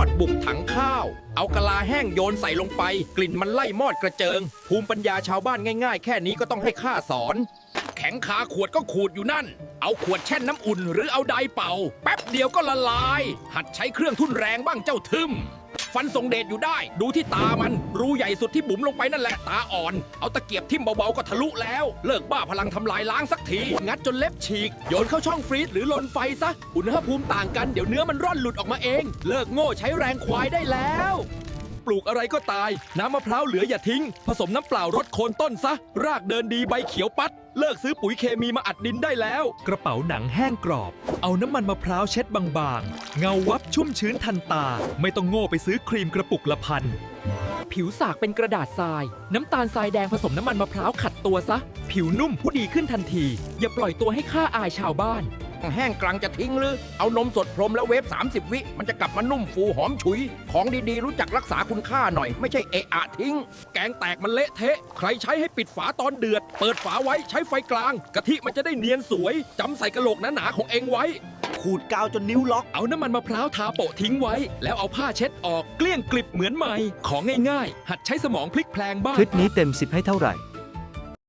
อดบุกถังข้าว เอากะลาแห้งโยนใส่ลงไป กลิ่นมันไล่มอดกระเจิง ภูมิปัญญาชาวบ้านง่ายๆ แค่นี้ก็ต้องให้ข้าสอน แข็งขาขวดก็ขูดอยู่นั่น เอาขวดแช่น้ำอุ่น หรือเอาไดร์เป่า แป๊บเดียวก็ละลาย หัดใช้เครื่องทุ่นแรงบ้างเจ้าทึม ฟันทรงเดชอยู่ได้ ดูที่ตามันรูใหญ่สุดที่บุ๋มลงไปนั่นแหละตาอ่อน เอาตะเกียบทิ่มเบาๆก็ทะลุแล้ว เลิกบ้าพลังทำลายล้างสักที งัดจนเล็บฉีก โยนเข้าช่องฟรีซหรือลนไฟซะ อุณหภูมิต่างกันเดี๋ยวเนื้อมันร่อนหลุดออกมาเอง เลิกโง่ใช้แรงควายได้แล้ว ปลูกอะไรก็ตาย น้ำมะพร้าวเหลืออย่าทิ้ง ผสมน้ำเปล่ารดโคนต้นซะ รากเดินดีใบเขียวปัด เลิกซื้อปุ๋ยเคมีมาอัดดินได้แล้ว กระเป๋าหนังแห้งกรอบ เอาน้ำมันมะพร้าวเช็ดบางๆ เงาวับชุ่มชื้นทันตา ไม่ต้องโง่ไปซื้อครีมกระปุกละพัน ผิวสากเป็นกระดาษทราย น้ำตาลทรายแดงผสมน้ำมันมะพร้าวขัดตัวซะ ผิวนุ่มผู้ดีขึ้นทันที อย่าปล่อยตัวให้ค่าอายชาวบ้าน แห้งกลางจะทิ้งหรือ เอานมสดพรมแล้วเวฟ 30 วิ มันจะกลับมานุ่มฟูหอมฉุย ของดีๆ รู้จักรักษาคุณค่าหน่อย ไม่ใช่เอะอะทิ้ง แกงแตกมันเละเทะ ใครใช้ให้ปิดฝาตอนเดือด เปิดฝาไว้ใช้ไฟกลาง กะทิมันจะได้เนียนสวยจำใส่กระโหลกหนาๆของเองไว้ ขูดกาวจนนิ้วล็อก เอาน้ำมันมะพร้าวทาโปะทิ้งไว้ แล้วเอาผ้าเช็ดออกเกลี้ยงกลิบเหมือนใหม่ ของง่ายๆ หัดใช้สมองพลิกแพลงบ้าง คลิปนี้เต็ม 10 ให้เท่าไหร่